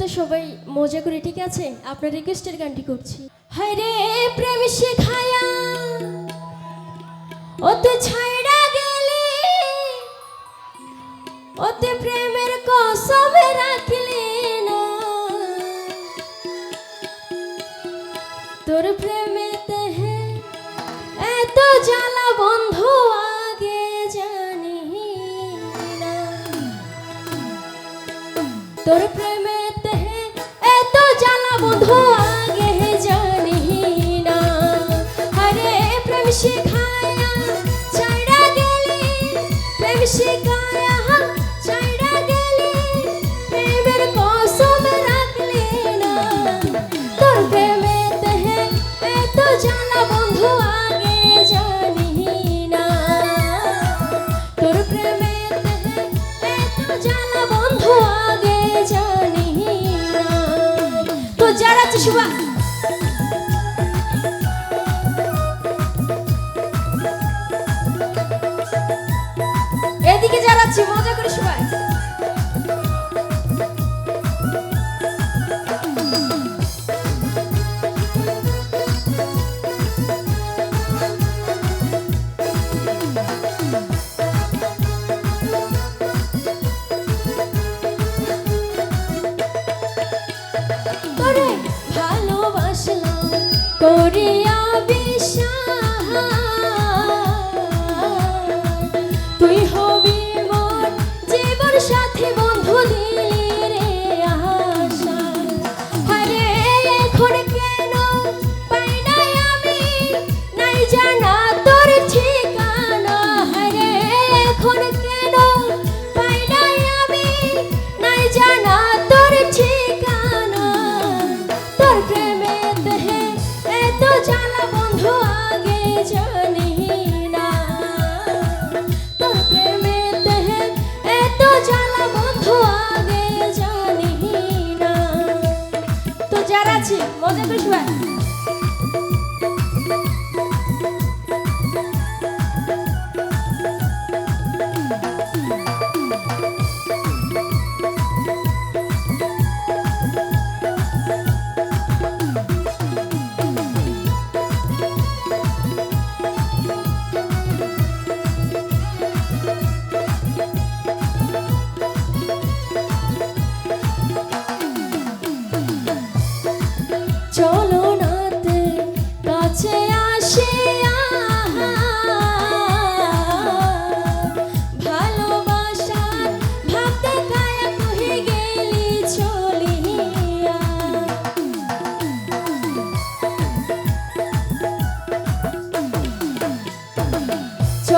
তো সবাই মজা করে, ঠিক আছে? আপনার রিকোয়েস্টের গানটি করছি। হরে প্রেম শেখায়া ও ছাইড়া গেলি ও প্রেমের কসম রাখলি না। তোর প্রেমে তেহে এত জ্বালা বন্ধু তোর প্রেম মধু আগে যাচ্ছি মজা করে সবাই। ভালোবাসলাম করিয়া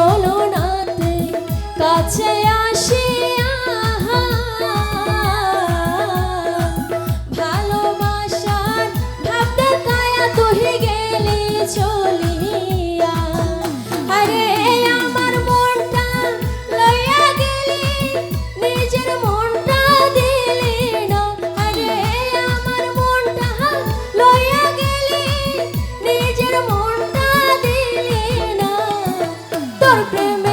চলো নাতে কাছে আসি them